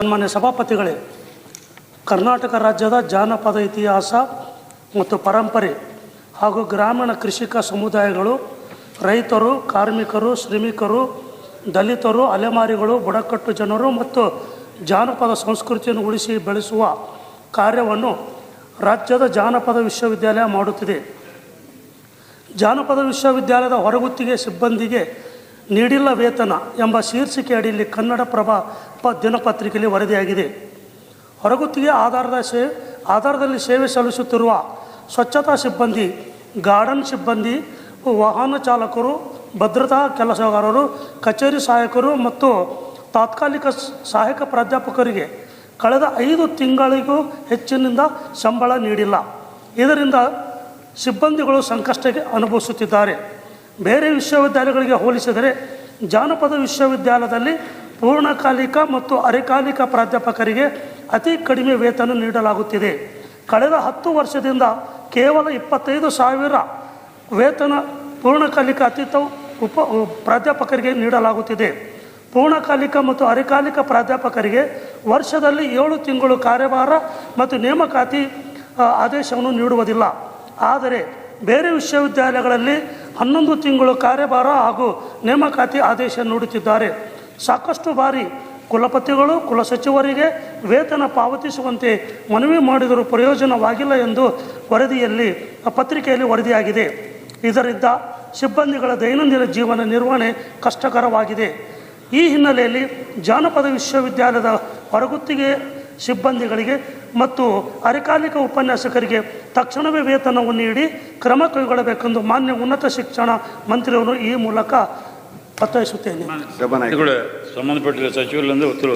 ಸನ್ಮಾನ್ಯ ಸಭಾಪತಿಗಳೇ, ಕರ್ನಾಟಕ ರಾಜ್ಯದ ಜಾನಪದ ಇತಿಹಾಸ ಮತ್ತು ಪರಂಪರೆ ಹಾಗೂ ಗ್ರಾಮೀಣ ಕೃಷಿಕ ಸಮುದಾಯಗಳು, ರೈತರು, ಕಾರ್ಮಿಕರು, ಶ್ರಮಿಕರು, ದಲಿತರು, ಅಲೆಮಾರಿಗಳು, ಬುಡಕಟ್ಟು ಜನರು ಮತ್ತು ಜಾನಪದ ಸಂಸ್ಕೃತಿಯನ್ನು ಉಳಿಸಿ ಬೆಳೆಸುವ ಕಾರ್ಯವನ್ನು ರಾಜ್ಯದ ಜಾನಪದ ವಿಶ್ವವಿದ್ಯಾಲಯ ಮಾಡುತ್ತಿದೆ. ಜಾನಪದ ವಿಶ್ವವಿದ್ಯಾಲಯದ ಹೊರಗುತ್ತಿಗೆ ಸಿಬ್ಬಂದಿಗೆ ನೀಡಿಲ್ಲ ವೇತನ ಎಂಬ ಶೀರ್ಷಿಕೆ ಅಡಿಯಲ್ಲಿ ಕನ್ನಡಪ್ರಭ ಪ ದಿನಪತ್ರಿಕೆಯಲ್ಲಿ ವರದಿಯಾಗಿದೆ. ಹೊರಗುತ್ತಿಗೆ ಆಧಾರದ ಸೇ ಆಧಾರದಲ್ಲಿ ಸೇವೆ ಸಲ್ಲಿಸುತ್ತಿರುವ ಸ್ವಚ್ಛತಾ ಸಿಬ್ಬಂದಿ, ಗಾರ್ಡನ್ ಸಿಬ್ಬಂದಿ, ವಾಹನ ಚಾಲಕರು, ಭದ್ರತಾ ಕೆಲಸಗಾರರು, ಕಚೇರಿ ಸಹಾಯಕರು ಮತ್ತು ತಾತ್ಕಾಲಿಕ ಸಹಾಯಕ ಪ್ರಾಧ್ಯಾಪಕರಿಗೆ ಕಳೆದ ಐದು ತಿಂಗಳಿಗೂ ಹೆಚ್ಚಿನಿಂದ ಸಂಬಳ ನೀಡಿಲ್ಲ. ಇದರಿಂದ ಸಿಬ್ಬಂದಿಗಳು ಸಂಕಷ್ಟಕ್ಕೆ ಅನುಭವಿಸುತ್ತಿದ್ದಾರೆ. ಬೇರೆ ವಿಶ್ವವಿದ್ಯಾಲಯಗಳಿಗೆ ಹೋಲಿಸಿದರೆ ಜಾನಪದ ವಿಶ್ವವಿದ್ಯಾಲಯದಲ್ಲಿ ಪೂರ್ಣಕಾಲಿಕ ಮತ್ತು ಅರೆಕಾಲಿಕ ಪ್ರಾಧ್ಯಾಪಕರಿಗೆ ಅತಿ ಕಡಿಮೆ ವೇತನ ನೀಡಲಾಗುತ್ತಿದೆ. ಕಳೆದ ಹತ್ತು ವರ್ಷದಿಂದ ಕೇವಲ ಇಪ್ಪತ್ತೈದು ಸಾವಿರ ವೇತನ ಪೂರ್ಣಕಾಲಿಕ ಅತೀತ ಉಪ, ಪ್ರಾಧ್ಯಾಪಕರಿಗೆ ನೀಡಲಾಗುತ್ತಿದೆ. ಪೂರ್ಣಕಾಲಿಕ ಮತ್ತು ಅರೆಕಾಲಿಕ ಪ್ರಾಧ್ಯಾಪಕರಿಗೆ ವರ್ಷದಲ್ಲಿ ಏಳು ತಿಂಗಳು ಕಾರ್ಯಭಾರ ಮತ್ತು ನೇಮಕಾತಿ ಆದೇಶವನ್ನು ನೀಡುವುದಿಲ್ಲ. ಆದರೆ ಬೇರೆ ವಿಶ್ವವಿದ್ಯಾಲಯಗಳಲ್ಲಿ ಹನ್ನೊಂದು ತಿಂಗಳು ಕಾರ್ಯಭಾರ ಹಾಗೂ ನೇಮಕಾತಿ ಆದೇಶ ನೀಡುತ್ತಿದ್ದಾರೆ. ಸಾಕಷ್ಟು ಬಾರಿ ಕುಲಪತಿಗಳು ಕುಲಸಚಿವರಿಗೆ ವೇತನ ಪಾವತಿಸುವಂತೆ ಮನವಿ ಮಾಡಿದರೂ ಪ್ರಯೋಜನವಾಗಿಲ್ಲ ಎಂದು ವರದಿಯಲ್ಲಿ, ಪತ್ರಿಕೆಯಲ್ಲಿ ವರದಿಯಾಗಿದೆ. ಇದರಿಂದ ಸಿಬ್ಬಂದಿಗಳ ದೈನಂದಿನ ಜೀವನ ನಿರ್ವಹಣೆ ಕಷ್ಟಕರವಾಗಿದೆ. ಈ ಹಿನ್ನೆಲೆಯಲ್ಲಿ ಜಾನಪದ ವಿಶ್ವವಿದ್ಯಾಲಯದ ಹೊರಗುತ್ತಿಗೆ ಸಿಬ್ಬಂದಿಗಳಿಗೆ ಮತ್ತು ಅರೆಕಾಲಿಕ ಉಪನ್ಯಾಸಕರಿಗೆ ತಕ್ಷಣವೇ ವೇತನವನ್ನು ನೀಡಿ ಕ್ರಮ ಕೈಗೊಳ್ಳಬೇಕೆಂದು ಮಾನ್ಯ ಉನ್ನತ ಶಿಕ್ಷಣ ಮಂತ್ರಿಯವರು ಈ ಮೂಲಕ ಒತ್ತಾಯಿಸುತ್ತೇನೆ. ಸಂಬಂಧಪಟ್ಟಿರುವ ಸಚಿವರಿಂದ ಉತ್ತರ